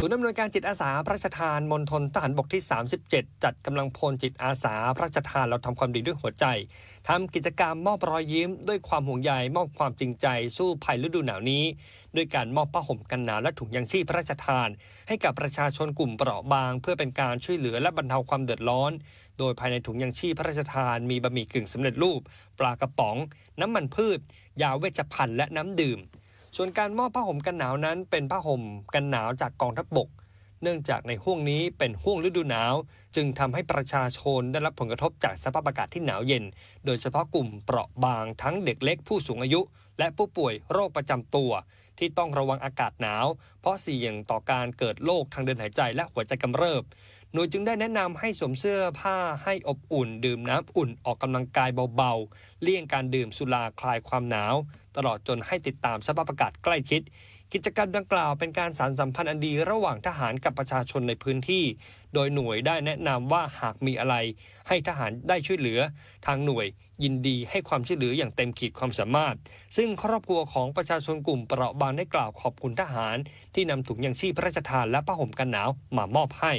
ศูนย์อำนวยการจิตอาสาพระราชทานมณฑลทหารบกที่ 37 จัดกำลังพลจิตอาสาพระราชทานเราทำความดีด้วยหัวใจทำกิจกรรมมอบรอยยิ้ม ด้วยความห่วงใยมอบความจริงใจสู้ภัยฤดูหนาวนี้ ด้วยการมอบผ้าห่มกันหนาวและถุงยางชีพพระราชทาน ให้กับประชาชนกลุ่มเปราะบาง เพื่อเป็นการช่วยเหลือและบรรเทาความเดือดร้อน โดยภายในถุงยางชีพพระราชทานมีบะหมี่กึ่งสำเร็จรูป ปลากระป๋อง น้ำมันพืช ยาเวชภัณฑ์และน้ำดื่ม ส่วนการมอบผ้าห่มกันหนาวนั้นเป็นผ้าห่มกันหนาวจากกองทัพบกเนื่องจากในห่วงนี้เป็นห่วงฤดูหนาว จึงทำให้ประชาชนได้รับผลกระทบจากสภาพอากาศที่หนาวเย็น โดยเฉพาะกลุ่มเปราะบางทั้งเด็กเล็กผู้สูงอายุ และผู้ป่วยโรคประจำตัว ที่ต้องระวังอากาศหนาว เพราะเสี่ยงต่อการเกิดโรคทางเดินหายใจและหัวใจกำเริบหน่วยจึงได้แนะนำให้สวมเสื้อผ้าให้อบอุ่น ดื่มน้ำอุ่นออกกำลังกายเบาๆ เลี่ยงการดื่มสุราคลายความหนาว ตลอดจนให้ติดตามสภาพอากาศใกล้ชิด กิจกรรมดังกล่าวเป็นการสานสัมพันธ์อันดีระหว่างทหารกับประชาชนในพื้นที่ โดยหน่วยได้แนะนำว่าหากมีอะไร ให้ทหารได้ช่วยเหลือ ทางหน่วยยินดีให้ความช่วยเหลืออย่างเต็มขีดความสามารถ ซึ่งครอบครัวของประชาชนกลุ่มเปราะบางได้กล่าวขอบคุณทหาร ที่นำถุงยางชีพพระราชทานและผ้าห่มกันหนาวมามอบให้